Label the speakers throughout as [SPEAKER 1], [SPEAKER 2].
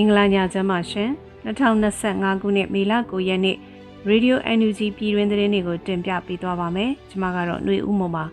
[SPEAKER 1] မင်္ဂလာညချမ်းပါရှင်2025ခုနှစ်မေလ9ရက်နေ့ Radio NUG ပြည်တွင်းသတင်းတွေကိုတင်ပြပေးသွားပါမယ်ကျွန်မကတော့ຫນွေဦးမုံပါ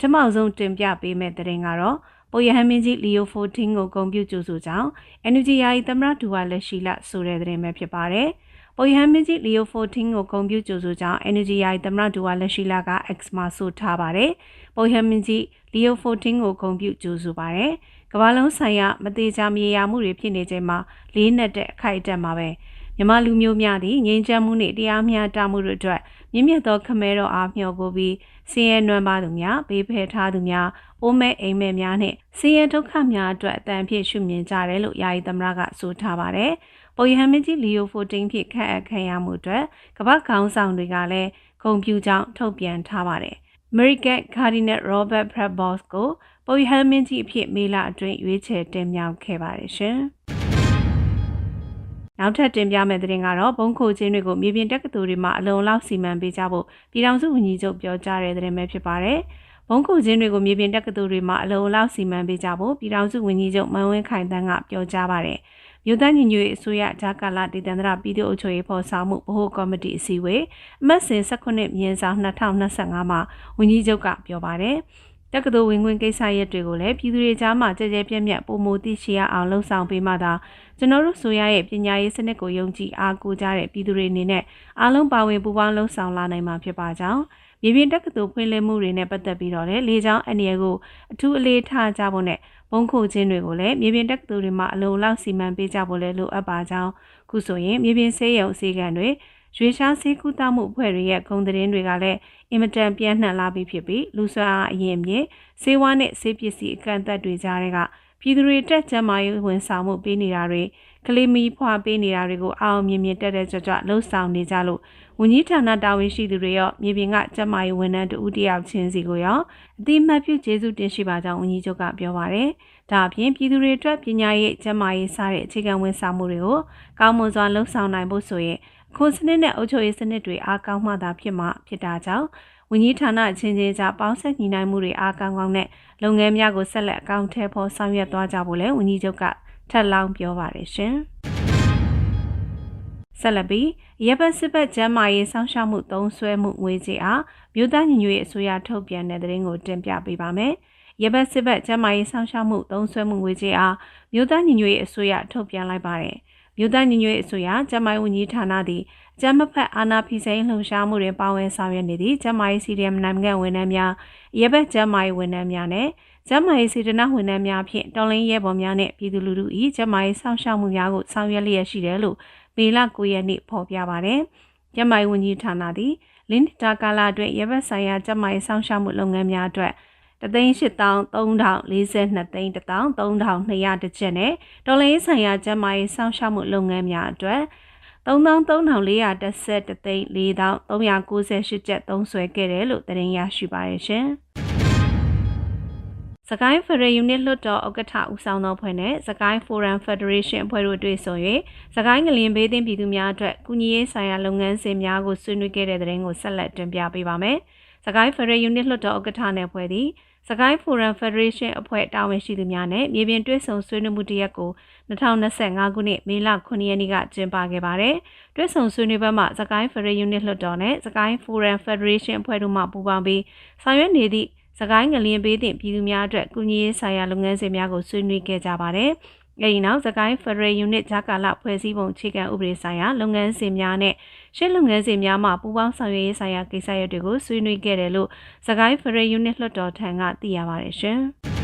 [SPEAKER 1] ကျွန်မအောင်ဆုံးတင်ပြပေးမယ့်သတင်းကတော့ပိုရဟန်မင်းကြီးလီယို14ကိုဂုဏ်ပြုကြိုဆိုကြောင်း NUG ယာယီသမရဒူဝါလက်ရှိလဆိုတဲ့သတင်းပဲဖြစ်ပါတယ်ပိုရဟန်မင်းကြီးလီယို14ကိုဂုဏ်ပြုကြိုဆိုကြောင်း NUG ယာယီသမရဒူဝါလက်ရှိလက X မှာဆိုထားပါတယ်ပိုရဟန်မင်းကြီးလီယို14ကိုဂုဏ်ပြုကြိုဆိုပါတယ် ကမ္ဘာလုံးဆိုင်ရာမသေးချာမြေယာမှုတွေဖြစ်နေချိန်မှာလေးနက်တဲ့အခိုက်အတန့်မှာပဲမြမလူမျိုးများသည့်ငြိမ်းချမ်းမှုနှင့်တရားမျှတမှုတို့အတွက်မြင့်မြတ်သောခမဲတော်အားမျှော်ကိုပြီးဆင်းရဲနွမ်းပါသူများဘေးဖယ်ထားသူများအိုးမဲအိမ်မဲများနှင့်ဆင်းရဲဒုက္ခများအတွက်အတန်ဖြစ်ရှုမြင်ကြတယ်လို့ယာယီသမရကဆိုထားပါတယ်။ပေါ်ယဟန်မင်းကြီးလီယိုဖိုတင်းဖြစ်ခန့်အပ်ခံရမှုအတွက်ကမ္ဘာခေါင်းဆောင်တွေကလည်းဂုံပြူကြောင်းထုတ်ပြန်ထားပါတယ်။ American Cardinal Robert Prevost ကို ပေါ်ယဟန်မင်းကြီးအဖြစ်မေလအတွင်းရွေးချယ်တင်မြှောက်ခဲ့ပါတယ်ရှင်။နောက်ထပ်တင်ပြမယ့်သတင်းကတော့ဘုံခိုချင်းတွေကိုမြေပြင်တက္ကသိုလ်တွေမှာအလုံလောက်စီမံပေးကြဖို့ပြည်ထောင်စုဝန်ကြီးချုပ်ပြောကြားတဲ့သတင်းပဲဖြစ်ပါတယ်။ဘုံခိုချင်းတွေကိုမြေပြင်တက္ကသိုလ်တွေမှာအလုံလောက်စီမံပေးကြဖို့ပြည်ထောင်စုဝန်ကြီးချုပ်မန်ဝင်းခိုင်တန်းကပြောကြားပါတယ်။မြို့သားညီညွတ်ရေးအစိုးရဂျာကာလာဒေသန္တရပြည်သူ့အုပ်ချုပ်ရေးဖော်ဆောင်မှုဗဟိုကော်မတီအစည်းအဝေးအမတ်စဉ်18မြင်းဆောင်2025မှာဝန်ကြီးချုပ်ကပြောပါတယ်။ တက္ကသိုလ်ဝင်ခွင့်ကိစ္စရပ်တွေကိုလည်းပြည်သူတွေကြားမှာကြဲကြဲပြန့်ပြန့်ပုံမသိရှိရအောင်လှုံ့ဆော်ပေးမှသာကျွန်တော်တို့ဆိုရရဲ့ပညာရေးစနစ်ကိုယုံကြည်အားကိုးကြတဲ့ပြည်သူတွေအနေနဲ့အားလုံးပါဝင်ပူးပေါင်းလှုံ့ဆော်လာနိုင်မှာဖြစ်ပါကြောင်းမြေပြင်တက္ကသိုလ်ဖွင့်လှစ်မှုတွေနဲ့ပတ်သက်ပြီးတော့လည်းလေကြောင်းအနေရကိုအထူးအလေးထားကြဖို့နဲ့ဘုံခိုခြင်းတွေကိုလည်းမြေပြင်တက္ကသိုလ်တွေမှာအလုံလောက်စီမံပေးကြဖို့လည်းလိုအပ်ပါကြောင်းခုဆိုရင်မြေပြင်ဆေးရုံအစည်းအကမ်းတွေ ရွေရှားဆေးကုသမှုအဖွဲ့တွေရဲ့ဂုဏ်သတင်းတွေကလည်းအင်မတန်ပြန့်နှံ့လာပြီးဖြစ်ပြီးလူဆွမ်းအားအရင်မြင့်ဆေးဝါးနဲ့ဆေးပစ္စည်းအကန့်အသတ်တွေကြားတွေကပြည်သူတွေတက်ကြမာရေးဝန်ဆောင်မှုပေးနေတာတွေကလေးမီဖွာပေးနေတာတွေကိုအောင်မြင်မြင်တက်တက်ကြွကြွလှုပ်ဆောင်နေကြလို့ဝန်ကြီးဌာနတာဝန်ရှိသူတွေရောမြေပြင်ကကြမာရေးဝန်ထမ်းတူတယောက်ချင်းစီကိုရောအတိမတ်ပြုကျေးဇူးတင်ရှိပါကြောင်းဝန်ကြီးချုပ်ကပြောပါရယ်ဒါအပြင်ပြည်သူတွေအတွက်ပညာရေးကျန်းမာရေးစတဲ့အခြေခံဝန်ဆောင်မှုတွေကိုကောင်းမွန်စွာလှုပ်ဆောင်နိုင်ဖို့ဆိုရင် ခွန်စနစ်နဲ့အုပ်ချုပ်ရေးစနစ်တွေအားကောင်းမှသာဖြစ်မှဖြစ်တာကြောင့်ဝန်ကြီးဌာနအချင်းချင်းကြားပေါင်းဆက်ညီနိုင်မှုတွေအားကောင်းကောင်းနဲ့လုပ်ငန်းများကိုဆက်လက်အကောင့်ထဲပေါ်ဆောင်ရွက်သွားကြဖို့လည်းဝန်ကြီးချုပ်ကထပ်လောင်းပြောပါတယ်ရှင်။ဆက်လက်ပြီးရပ်ပတ်စစ်ပတ်ကျမ်းမာရေးစောင့်ရှောက်မှုသုံးဆွဲမှုငွေကြေးအားမြို့သားညီညွတ်ရေးအစိုးရထုတ်ပြန်တဲ့သတင်းကိုတင်ပြပေးပါမယ်။ရပ်ပတ်စစ်ပတ်ကျမ်းမာရေးစောင့်ရှောက်မှုသုံးဆွဲမှုငွေကြေးအားမြို့သားညီညွတ်ရေးအစိုးရထုတ်ပြန်လိုက်ပါတယ်။ မြို့သားညီညွတ်ရေးအစိုးရကျန်းမာရေးဝန်ကြီးဌာနသည်ကျန်းမဖက်အာဏာဖီဆိုင်လှုံ့ဆော်မှုတွင်ပါဝင်ဆောင်ရွက်နေသည့်ကျန်းမာရေးစီဒီအမ်နိုင်ငံဝန်ထမ်းများရဲဘက်ကျန်းမာရေးဝန်ထမ်းများနဲ့ကျန်းမာရေးစေတနာဝန်ထမ်းများဖြင့်တော်လင်းရဲဘော်များနဲ့ပြည်သူလူထု၏ကျန်းမာရေးစောင့်ရှောက်မှုများကိုဆောင်ရွက်လျက်ရှိတယ်လို့မေလ9ရက်နေ့ဖော်ပြပါသည်ကျန်းမာရေးဝန်ကြီးဌာနသည်လင်းတာကာလာအတွင်းရဲဘက်ဆိုင်ရာကျန်းမာရေးစောင့်ရှောက်မှုလုပ်ငန်းများအတွက် တသိန်း8342သိန်း13200တကျပ်နဲ့ဒေါ်လာရေးဆိုင်ရာကျန်းမာရေးစောင့်ရှောက်မှုလုပ်ငန်းများအတွက်33,411သိန်း4,398ကျပ်သုံးစွဲခဲ့တယ်လို့သတင်းရရှိပါရရှင်။စကိုင်းဖရယူနစ်လွှတ်တော်ဥက္ကဋ္ဌဦးဆောင်သောဖွဲ့နဲ့စကိုင်းဖိုရမ်ဖက်ဒရေးရှင်းအဖွဲ့တို့တွေ့ဆုံ၍စကိုင်းငလင်ဘေးသင်းပြည်သူများအတွက်ကုညီရေးဆိုင်ရာလုပ်ငန်းစဉ်များကိုဆွေးနွေးခဲ့တဲ့တဲ့ရင်ကိုဆက်လက်တင်ပြပေးပါမယ်။စကိုင်းဖရယူနစ်လွှတ်တော်ဥက္ကဋ္ဌနဲ့ဖွဲ့သည် စကိုင်းဖိုရမ်ဖက်ဒရေးရှင်းအဖွဲ့တာဝန်ရှိသူများနဲ့မြေပြင်တွဲဆုံဆွေးနွေးမှုတရက်ကို2025ခုနှစ်မေလ9ရက်နေ့ကကျင်းပခဲ့ပါတယ်။တွဲဆုံဆွေးနွေးပွဲမှာစကိုင်းဖက်ဒရေးယူနစ်လွှတ်တော်နဲ့စကိုင်းဖိုရမ်ဖက်ဒရေးရှင်းအဖွဲ့တို့မှပူးပေါင်းပြီးဆောင်ရွက်နေသည့်စကိုင်းငလျင်ပေးသည့်ပြည်သူများအတွက်ကုညီရေးဆိုင်ရာလုပ်ငန်းစဉ်များကိုဆွေးနွေးခဲ့ကြပါတယ်။ အဲဒီနောက်သကိုင်း Federal Unit ဂျာကာလဖွဲ့စည်းပုံအခြေခံဥပဒေဆိုင်ရာလုပ်ငန်းစဉ်များနဲ့ရှင်းလုပ်ငန်းစဉ်များမှပူးပေါင်းဆောင်ရွက်ရေးဆိုင်ရာကိစ္စရပ်တွေကိုဆွေးနွေးခဲ့တယ်လို့သကိုင်း Federal Unit လွှတ်တော်ထံကသိရပါတယ်ရှင်။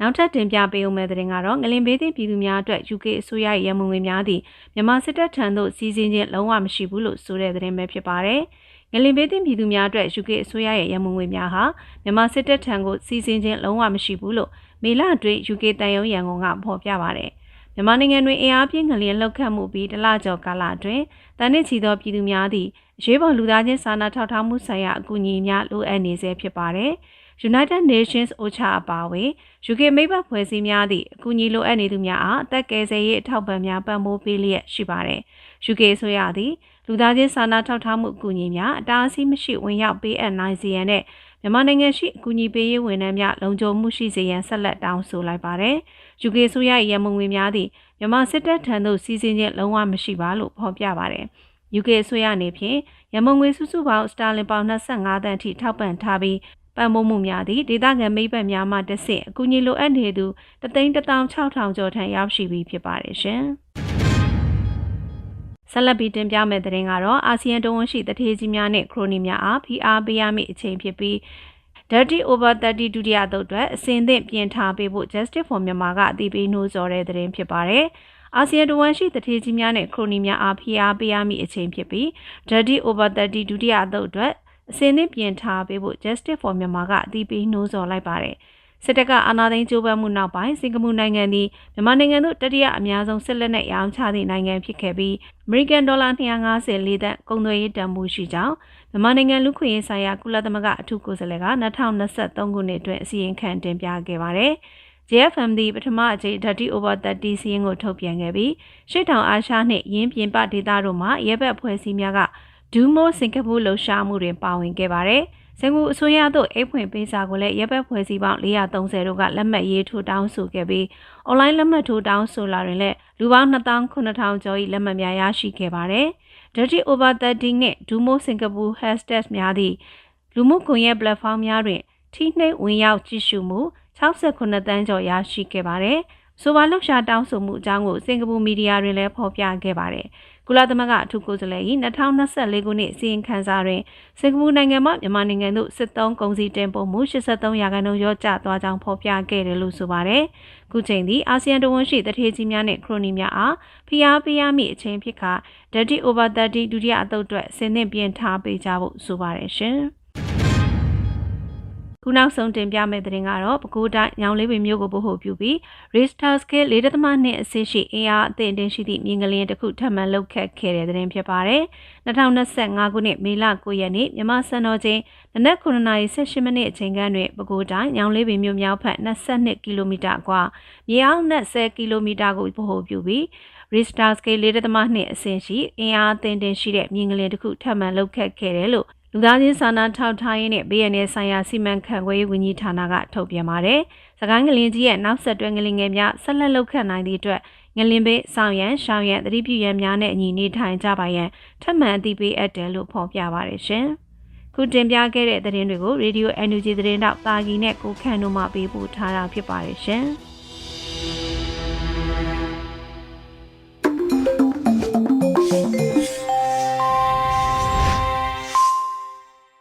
[SPEAKER 1] နောက်ထပ်တင်ပြပေးဦးမယ့်သတင်းကတော့ငလင်ဘေးသည့်ပြည်သူများအတွက် UK အစိုးရရဲ့ရမုံငွေများသည့်မြန်မာစစ်တပ်ထံသို့စီးစင်းခြင်းလုံးဝမရှိဘူးလို့ဆိုတဲ့သတင်းပဲဖြစ်ပါတယ်။ငလင်ဘေးသည့်ပြည်သူများအတွက် UK အစိုးရရဲ့ရမုံငွေများဟာမြန်မာစစ်တပ်ထံကိုစီးစင်းခြင်းလုံးဝမရှိဘူးလို့ မေလအတွင်း UK တန်ယုံရန်ကုန်ကဖော်ပြပါတယ်။မြန်မာနိုင်ငံတွင်အင်အားပြင်းငလျင်လှုပ်ခတ်မှုပြီးတလကျော်ကာလအတွင်းတန်နစ်ချီသောပြည်သူများသည့်ရေးပေါ်လူသားချင်းစာနာထောက်ထားမှုဆိုင်ရာအကူအညီများလိုအပ်နေဆဲဖြစ်ပါတယ်။ United Nations OCHA အပါအဝင် UK မိဘဖွဲ့စည်းများသည့်အကူအညီလိုအပ်နေသူများအားအသက်ကယ်ဆယ်ရေးအထောက်ပံ့များပံ့ပိုးပေးလျက်ရှိပါတယ်။ UK ဆိုရသည်လူသားချင်းစာနာထောက်ထားမှုအကူအညီများအတားအဆီးမရှိဝင်ရောက်ပေးအပ်နိုင်စေရန်နဲ့ မြန်မာနိုင်ငံရှိအကူအညီပေးရေးဝန်ထမ်းများလုံခြုံမှုရှိစေရန်ဆက်လက်တောင်းဆိုလိုက်ပါတယ်။ UK ဆိုရရဲ့ရမုံငွေများသည့်မြန်မာစစ်တပ်ထံသို့စီစဉ်ခြင်းလုံးဝမရှိပါလို့ဖော်ပြပါတယ်။ UK ဆိုရအနေဖြင့်ရမုံငွေစုစုပေါင်းစတာလင်ပေါင်25တန်းထိထောက်ပံ့ထားပြီးပံ့ပိုးမှုများသည့်ဒေသခံမိဘများမှတစ်ဆင့်အကူအညီလိုအပ်နေသူ3,16000ကျော်ထံရောက်ရှိပြီးဖြစ်ပါတယ်ရှင်။ ဆက်လက်ပြီးတင်ပြမယ့်သတင်းကတော့အာဆီယံတဝန်ရှိတထေးကြီးများနဲ့ခရိုနီများအားဖိအားပေးရမည့်အချိန်ဖြစ်ပြီး Dirty Over 30ဒုတိယသုတ်အတွက်အစဉ်သင့်ပြင်ထားပေးဖို့ Justice for Myanmar ကအတည်ပြုနှိုးဆော်တဲ့သတင်းဖြစ်ပါတယ်။အာဆီယံတဝန်ရှိတထေးကြီးများနဲ့ခရိုနီများအားဖိအားပေးရမည့်အချိန်ဖြစ်ပြီး Dirty Over 30ဒုတိယသုတ်အတွက်အစဉ်သင့်ပြင်ထားပေးဖို့ Justice for Myanmar ကအတည်ပြုနှိုးဆော်လိုက်ပါတယ်။ စစ်တပ်ကအာဏာသိမ်းကြိုးပမ်းမှုနောက်ပိုင်းစင်ကာပူနိုင်ငံသည်မြန်မာနိုင်ငံသို့တတိယအများဆုံးစစ်လက်နက်ရောင်းချသည့်နိုင်ငံဖြစ်ခဲ့ပြီးအမေရိကန်ဒေါ်လာ250လေးသန်းကုန်သွယ်ရေးတန်ဖိုးရှိကြောင်းမြန်မာနိုင်ငံလူခွင့်ရေးဆိုင်ရာကုလသမဂ္ဂအထူးကိုယ်စားလှယ်က2023ခုနှစ်အတွင်းအစီရင်ခံတင်ပြခဲ့ပါတယ်။ JFM သည်ပထမအကြိမ် Dirty Over 30စီးရင်ကိုထုတ်ပြန်ခဲ့ပြီးရှေ့တောင်အာရှနှင့်ရင်းပြင်ပဒေသတို့မှရဲဘက်ဖွဲ့စည်းများကဒူးမိုးစင်ကာပူလှုပ်ရှားမှုတွင်ပါဝင်ခဲ့ပါတယ်။ စင်ကူအစိုးရတို့အိတ်ဖွင့်ပေးစာကိုလည်းရပ်ဘက်ဖွဲ့စည်းပေါင်း430တို့ကလက်မှတ်ရေးထိုးတောင်းဆိုခဲ့ပြီးအွန်လိုင်းလက်မှတ်ထိုးတောင်းဆိုလာရင်လည်းလူပေါင်း2900ကျော်၏လက်မှတ်များရရှိခဲ့ပါတယ်။ Dirty Over 30နဲ့ Dumo Singapore Hashtag များသည့်လူမှုကွန်ရက် platform များတွင်ထိနှိပ်ဝင်ရောက်ကြည့်ရှုမှု68တန်းကျော်ရရှိခဲ့ပါတယ်။ဆိုပါလှုပ်ရှားတောင်းဆိုမှုအကြောင်းကိုစင်ကာပူမီဒီယာတွင်လည်းဖော်ပြခဲ့ပါတယ်။ ကုလသမဂ္ဂအထူးကိုယ်စားလှယ်၏2024ခုနှစ်စီရင်ခံစာတွင်စင်ကာပူနိုင်ငံမှမြန်မာနိုင်ငံသို့စစ်သုံးကုန်စည်တင်ပို့မှု83ရာခိုင်နှုန်းလျော့ကျသွားကြောင်းဖော်ပြခဲ့တယ်လို့ဆိုပါတယ်။ခုချိန်သည်အာဆီယံတဝန်ရှိတထေးကြီးများနှင့်ခရိုနီများအားဖိအားပေးရမည့်အချိန်ဖြစ်ခါ Dirty Over 30ဒုတိယအသုတ်အတွက်ဆင်သင့်ပြင်ထားပေးကြဖို့ဆိုပါတယ်ရှင်။ ခုနောက်ဆုံးတင်ပြမယ့်သတင်းကတော့ပဲခူးတိုင်းညောင်လေးပင်မြို့ကိုပို့ဖို့ပြုပြီး Richter Scale 4.2အဆင့်ရှိအင်အားအသင့်တင်ရှိသည့်မြင်းကလေးတစ်ခုထပ်မံလုတ်ခတ်ခဲ့တဲ့သတင်းဖြစ်ပါတယ်။2025ခုနှစ်မေလ9ရက်နေ့မြန်မာစံတော်ချိန်နနက်9:18မိနစ်အချိန်ခန့်တွင်ပဲခူးတိုင်းညောင်လေးပင်မြို့မြောက်ဘက်22ကီလိုမီတာကွာမြေအောက်နဲ့10ကီလိုမီတာကိုပို့ဖို့ပြုပြီး Richter Scale 4.2အဆင့်ရှိအင်အားအသင့်တင်ရှိတဲ့မြင်းကလေးတစ်ခုထပ်မံလုတ်ခတ်ခဲ့တယ်လို့ လူသားချင်းစာနာထောက်ထားရေးနဲ့ BNN ဆိုင်ရာစီမံခန့်ခွဲရေးဝန်ကြီးဌာနကထုတ်ပြန်ပါတယ်။စကိုင်းငလင်ကြီးရဲ့နောက်ဆက်တွဲငလင်ငယ်များဆက်လက်လုပ်ခတ်နိုင်သည့်အတွက်ငလင်ဘေးဆောင်ရန်ရှောင်းရန်သတိပြုရန်များနဲ့အညီနေထိုင်ကြပါရန်ထပ်မံအသိပေးအပ်တယ်လို့ဖော်ပြပါတယ်ရှင်။ခုတင်ပြခဲ့တဲ့သတင်းတွေကို Radio NUG သတင်းတောက်တာဂီနဲ့ကိုခန့်တို့မှပေးပို့ထားတာဖြစ်ပါတယ်ရှင်။